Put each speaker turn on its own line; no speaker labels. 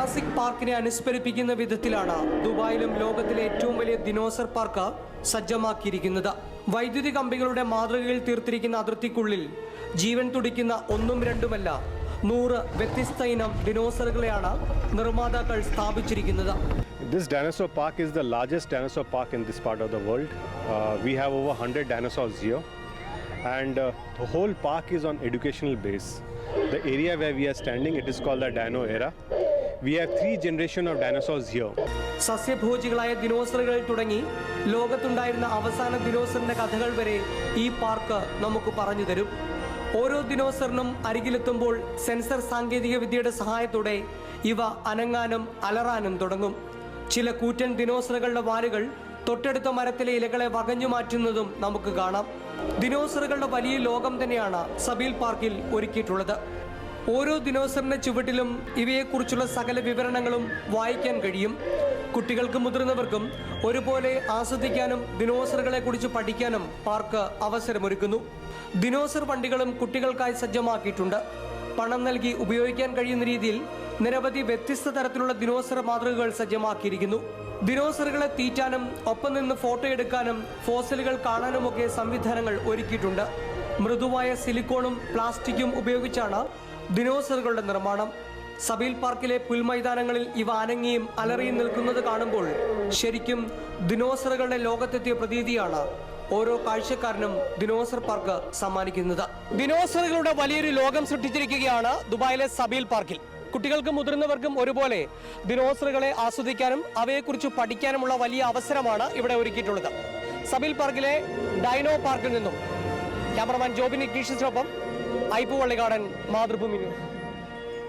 പാർക്കിനെ അനുസ്മരിപ്പിക്കുന്ന വിധത്തിലാണ് ദുബായിലും ലോകത്തിലെ ഏറ്റവും വലിയ ദിനോസർ പാർക്ക് സജ്ജമാക്കിയിരിക്കുന്നത് വൈദ്യുതി കമ്പികളുടെ മാതൃകയിൽ തീർത്തിരിക്കുന്ന അതിർത്തിക്കുള്ളിൽ ജീവൻ തുടിക്കുന്ന ഒന്നും രണ്ടുമല്ല നൂറ് വ്യത്യസ്ത ഇനം ഡിനോസറുകളെയാണ് നിർമ്മാതാക്കൾ സ്ഥാപിച്ചിരിക്കുന്നത്
This dinosaur park is the largest dinosaur park in this part of the world. Uh, we have over 100 dinosaurs here, and uh, the whole park is on educational base. The area where we are standing, it is called the Dino Era. We have three generation of dinosaurs here
സസ്യഭോജികളായ ദിനോസറുകൾ തുടങ്ങി ലോകത്തുണ്ടായിരുന്ന അവസാന ദിനോസറിന്റെ കഥകൾ വരെ ഈ park നമുക്ക് പറഞ്ഞു തരും. ഓരോ ദിനോസറിനും അരികിലെത്തുമ്പോൾ സെൻസർ സാങ്കേതിക വിദ്യയുടെ സഹായത്തോടെ ഇവ അനങ്ങാനും അലറാനും തുടങ്ങും. ചില കൂറ്റൻ ദിനോസറുകളുടെ വാലുകൾ തൊട്ടടുത്ത മരത്തിലെ ഇലകളെ വകഞ്ഞു മാറ്റുന്നതും നമുക്ക് കാണാം. ദിനോസറുകളുടെ വലിയ ലോകം തന്നെയാണ് സബീൽ പാർക്കിൽ ഒരുക്കിയിട്ടുള്ളത്. ഓരോ ദിനോസറിന്റെ ചുവട്ടിലും ഇവയെക്കുറിച്ചുള്ള സകല വിവരണങ്ങളും വായിക്കാൻ കഴിയും. കുട്ടികൾക്കും മുതിർന്നവർക്കും ഒരുപോലെ ആസ്വദിക്കാനും ദിനോസറുകളെ കുറിച്ച് പഠിക്കാനും പാർക്ക് അവസരമൊരുക്കുന്നു. ദിനോസർ വണ്ടികളും കുട്ടികൾക്കായി സജ്ജമാക്കിയിട്ടുണ്ട്. പണം നൽകി ഉപയോഗിക്കാൻ കഴിയുന്ന രീതിയിൽ നിരവധി വ്യത്യസ്ത തരത്തിലുള്ള ദിനോസർ മാതൃകകൾ സജ്ജമാക്കിയിരിക്കുന്നു. ദിനോസറുകളെ തീറ്റാനും ഒപ്പം നിന്ന് ഫോട്ടോ എടുക്കാനും ഫോസിലുകൾ കാണാനുമൊക്കെ സംവിധാനങ്ങൾ ഒരുക്കിയിട്ടുണ്ട്. മൃദുവായ സിലിക്കോണും പ്ലാസ്റ്റിക്കും ഉപയോഗിച്ചാണ് ദിനോസറുകളുടെ നിർമ്മാണം. സബീൽ പാർക്കിലെ പുൽമൈതാനങ്ങളിൽ ഇവ അനങ്ങിയും അലറിയും നിൽക്കുന്നത് കാണുമ്പോൾ ശരിക്കും ദിനോസറുകളുടെ ലോകത്തെത്തിയ പ്രതീതിയാണ് ഓരോ കാഴ്ചക്കാരനും ദിനോസർ പാർക്ക് സമ്മാനിക്കുന്നത്. ദിനോസറുകളുടെ വലിയൊരു ലോകം സൃഷ്ടിച്ചിരിക്കുകയാണ് ദുബായിലെ സബീൽ പാർക്കിൽ. കുട്ടികൾക്കും മുതിർന്നവർക്കും ഒരുപോലെ ദിനോസറുകളെ ആസ്വദിക്കാനും അവയെക്കുറിച്ച് പഠിക്കാനുമുള്ള വലിയ അവസരമാണ് ഇവിടെ ഒരുക്കിയിട്ടുള്ളത്. സബീൽ പാർക്കിലെ ഡൈനോ പാർക്കിൽ നിന്നും ക്യാമറമാൻ ജോബിനി ഇഗ്നീഷ്യസിനൊപ്പം ഐപ്പു വള്ളികാടൻ മാതൃഭൂമി ന്യൂസ്